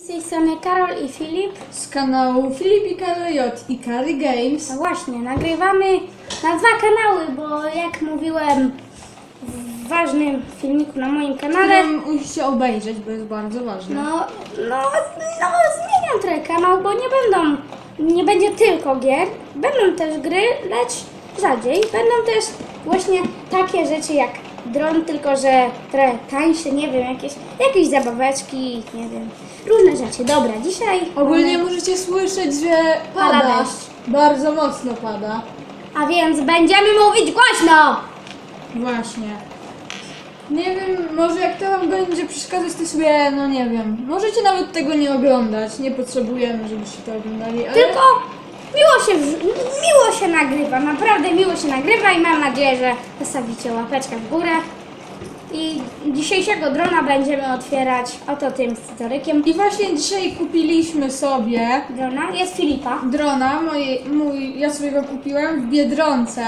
Z tej strony Karol i Filip. z kanału Filip i KJ i Kary Games. No właśnie, nagrywamy na dwa kanały, bo jak mówiłem w ważnym filmiku na moim kanale, Ale musicie obejrzeć, bo jest bardzo ważne. no, no, no zmieniam trochę kanał, bo nie będą, nie będzie tylko gier, będą też gry, lecz rzadziej. Będą też właśnie takie rzeczy jak dron, tylko że trochę tańsze, nie wiem, jakieś, jakieś zabaweczki, nie wiem, różne rzeczy. Dobra, dzisiaj... Ogólnie mamy- możecie słyszeć, że pada. Pada deszcz. Bardzo mocno pada. A więc będziemy mówić głośno! Właśnie. Nie wiem, może jak to wam będzie przeszkadzać, to sobie, no nie wiem. Możecie nawet tego nie oglądać. Nie potrzebujemy, żebyście to oglądali, ale... Tylko miło się, miło się nagrywa, naprawdę miło się nagrywa i mam nadzieję, że zostawicie łapeczkę w górę. I dzisiejszego drona będziemy otwierać oto tym scyzorykiem. I właśnie dzisiaj kupiliśmy sobie Drona jest Filipa. drona, moje, mój, ja sobie go kupiłem w Biedronce.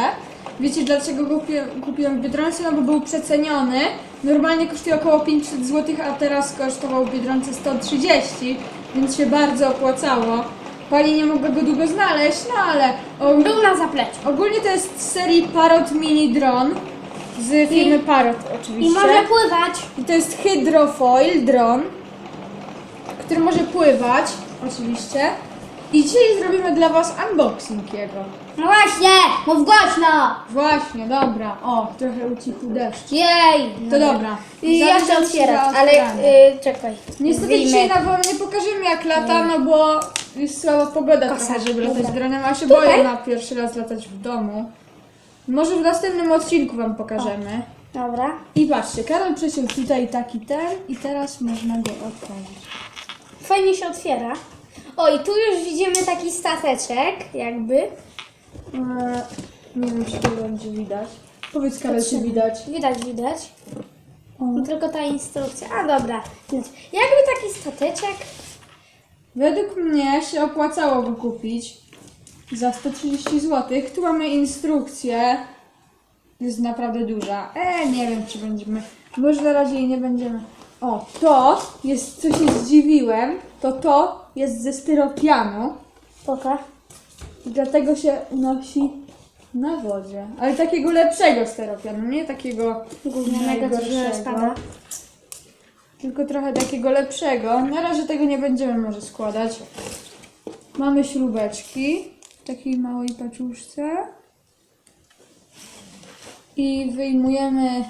Wiecie dlaczego go kupiłem w Biedronce? No bo był przeceniony. Normalnie kosztuje około 500 zł, a teraz kosztował w Biedronce 130, więc się bardzo opłacało. Pani nie mogła go długo znaleźć, no ale og- Był na zapleczu. ogólnie to jest z serii Parrot Mini Drone z firmy Parrot I oczywiście. może pływać. I to jest hydrofoil dron, który może pływać, oczywiście. I dzisiaj zrobimy dla Was unboxing jego. No właśnie, mów głośno! Właśnie, dobra. O, trochę ucichł deszcz. Jej! To dobra. I ja chcę się otwierać, ale y, czekaj. Niestety Wyjmę. dzisiaj na wam nie pokażemy jak lata, no bo jest słaba pogoda Kosa, trochę, żeby latać dobra. dronem, a się Tutaj? boję na pierwszy raz latać w domu. Może w następnym odcinku wam pokażemy. Dobra. I patrzcie, Karol przeciął tutaj taki ten i teraz można go otworzyć. Fajnie się otwiera. O, i tu już widzimy taki stateczek, jakby. Eee, Nie wiem, czy to będzie widać. Powiedz Karol, czy widać. Widać, widać. O. No tylko ta instrukcja. A dobra. Jakby taki stateczek. Według mnie się opłacało go kupić za 130 zł. Tu mamy instrukcję. Jest naprawdę duża. E, nie wiem, czy będziemy. Może na razie jej nie będziemy. O, to jest, co się zdziwiłem, to to jest ze styropianu. Poka. I dlatego się unosi na wodzie. Ale takiego lepszego styropianu, nie takiego Gównianego, najgorszego. spada. Tylko trochę takiego lepszego. Na razie tego nie będziemy może składać. Mamy śrubeczki w takiej małej paczuszce. I wyjmujemy.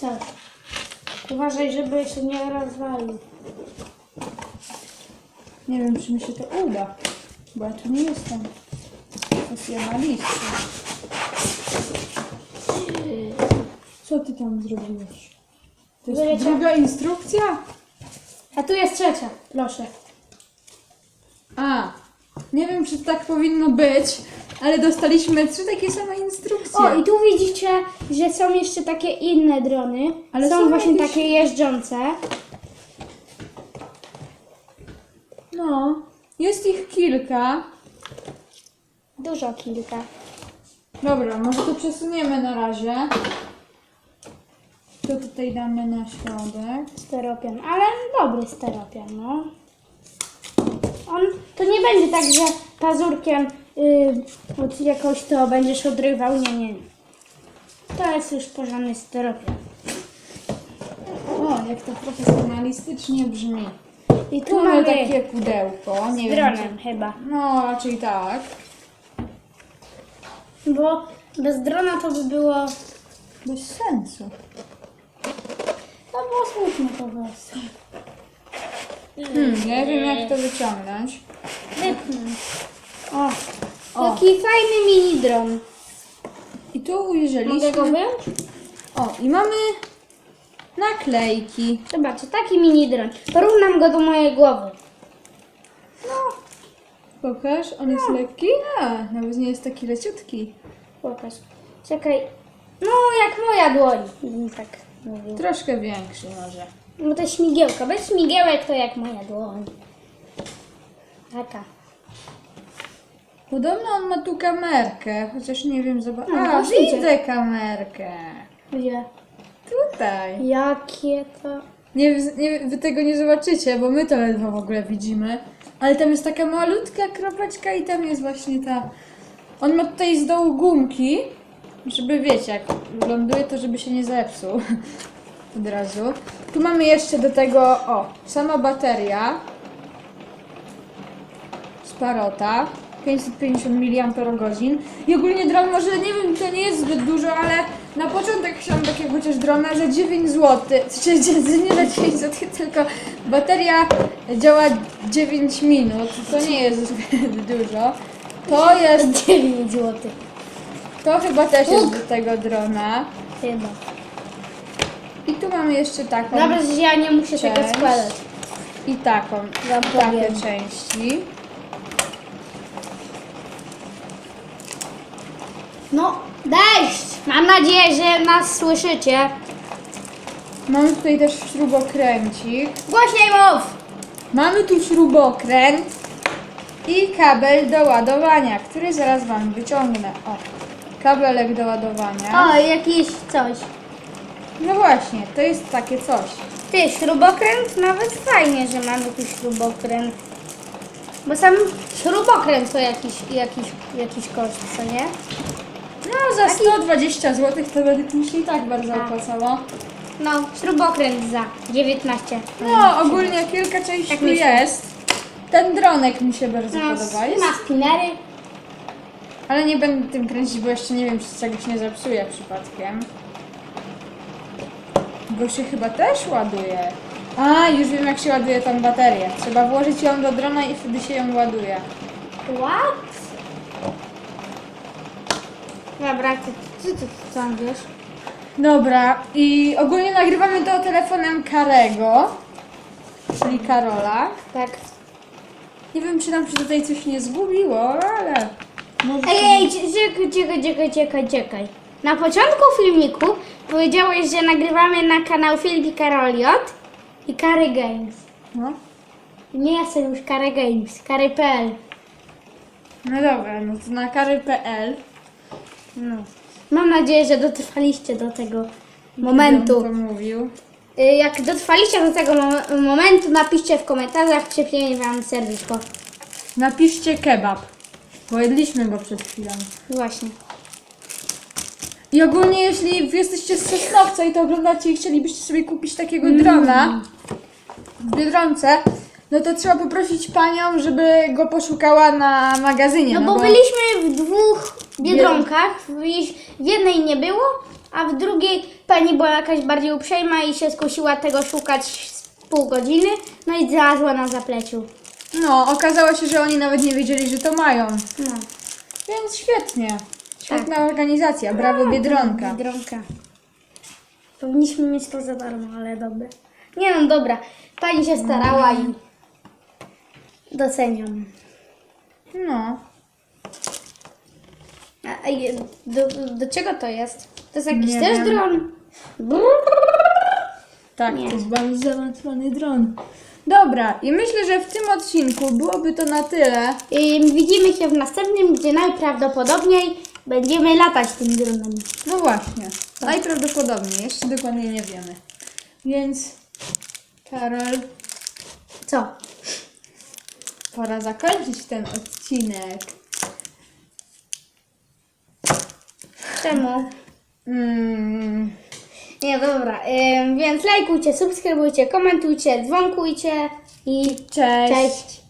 Tak. Uważaj, żeby się nie rozwalił. Nie wiem, czy mi się to uda. Bo ja tu nie jestem profesjonalistą. Co ty tam zrobiłeś? To jest Wyleciał. druga instrukcja? A tu jest trzecia. Proszę. A, nie wiem, czy tak powinno być, ale dostaliśmy trzy takie same instrukcje. O, i tu widzicie, że są jeszcze takie inne drony. Ale są, są właśnie jakieś- takie jeżdżące. No, jest ich kilka. Dużo kilka. Dobra, może to przesuniemy na razie. To tutaj damy na środek. Steropian, ale dobry steropian, no. On, to nie będzie tak, że pazurkiem yy, od jakoś to będziesz odrywał, nie, nie, nie. To jest już porządny steropian. O, jak to profesjonalistycznie brzmi. I tu mamy mamy takie pudełko, nie z wiem. dronem chyba, Czy... No, raczej tak. bo bez drona to by było, Bez sensu. Było smutne po prostu. Hmm, nie wiem jak to wyciągnąć. Wypnę. O, O. jaki fajny mini dron. I tu Mogę ujrzeliśmy... go wyjąć? O, i mamy naklejki. Zobaczcie, taki mini dron. Porównam go do mojej głowy. Pokaż, on jest lekki? A, nawet nie jest taki leciutki. Pokaż. Czekaj. No, jak moja dłoń. bym Tak mówił. Troszkę większy może. No to śmigiełka. Bez śmigiełek to jak moja dłoń. Taka. Podobno on ma tu kamerkę, chociaż nie wiem, zobacz. No, A, widzę. widzę kamerkę. Gdzie? Tutaj. Jakie to... Nie, nie, wy tego nie zobaczycie, bo my to ledwo w ogóle widzimy. Ale tam jest taka malutka kropeczka i tam jest właśnie ta... On ma tutaj z dołu gumki, żeby wiecie, jak ląduje, to żeby się nie zepsuł. Od razu. Tu mamy jeszcze do tego, o, sama bateria. Sparota. 550 mAh. I ogólnie dron może, nie wiem, to nie jest zbyt dużo, ale na początek chciałam takiego chociaż drona za 9 zł. Czy nie za 9 zł, tylko bateria działa 9 minut. To nie jest zbyt dużo. To jest, 9 zł. To chyba też jest do tego drona. Chyba. I tu mamy jeszcze taką Dobra, że ja nie muszę tego składać. i taką, Wam takie powiem. części. No, dejść! Mam nadzieję, że nas słyszycie. Mamy tutaj też śrubokręcik. Głośniej mów! Mamy tu śrubokręt i kabel do ładowania, który zaraz Wam wyciągnę. O, kabelek do ładowania. O, jakiś coś. No właśnie, to jest takie coś. Ty, śrubokręt? Nawet fajnie, że mamy tu śrubokręt. Bo sam śrubokręt to jakiś, jakiś, jakiś koszt, co nie? No za 120 zł to według mi się i tak bardzo Tak. opłacało. No, śrubokręt za 19. No ogólnie kilka części Tak jest. Ten dronek mi się bardzo No, podoba. Jest, ma spinery. Ale nie będę tym kręcić, bo jeszcze nie wiem, czy czegoś nie zepsuje przypadkiem. Bo się chyba też ładuje. A, już wiem jak się ładuje tą baterię. Trzeba włożyć ją do drona i wtedy się ją ładuje. What? Dobra, ty, ty, ty, ty tam wiesz? Dobra, i ogólnie nagrywamy to telefonem Karego, czyli Karola. Tak. Nie wiem, czy nam się tutaj coś nie zgubiło, ale... Ej, czekaj, czekaj, czekaj, czekaj, czekaj. Na początku filmiku powiedziałeś, że nagrywamy na kanał Filip Karoliot i Kary Games. No. Nie jestem już Kary Games, Kary.pl. no dobra, no to na kary.pl No. Mam nadzieję, że dotrwaliście do tego momentu. To mówił. Y, Jak dotrwaliście do tego mom- momentu, napiszcie w komentarzach, przypniemy wam serduszko. Napiszcie kebab, bo jedliśmy go przed chwilą. Właśnie. I ogólnie, jeśli wy jesteście z Sosnowca i to oglądacie i chcielibyście sobie kupić takiego drona w Biedronce, no to trzeba poprosić panią, żeby go poszukała na magazynie. No bo byliśmy w dwóch biedronkach, w, w jednej nie było, a w drugiej pani była jakaś bardziej uprzejma i się skusiła tego szukać z pół godziny, no i znalazła na zapleciu. No, okazało się, że oni nawet nie wiedzieli, że to mają. No. Więc świetnie. Świetna organizacja, brawo Biedronka. Biedronka. Powinniśmy mieć to za darmo, ale dobra. Nie no, dobra. Pani się starała i doceniam. No. A, a je- do, do czego to jest? To jest jakiś Nie też wiem. dron? Tak, Nie. to jest bardzo zaawansowany dron. Dobra, i myślę, że w tym odcinku byłoby to na tyle. I widzimy się w następnym, gdzie najprawdopodobniej będziemy latać tym dronem. No właśnie, najprawdopodobniej, jeszcze dokładnie nie wiemy. Więc, Karol, Co? pora zakończyć ten odcinek. Czemu? Mm, Nie, dobra. Ym, więc lajkujcie, subskrybujcie, komentujcie, dzwonkujcie i cześć. cześć.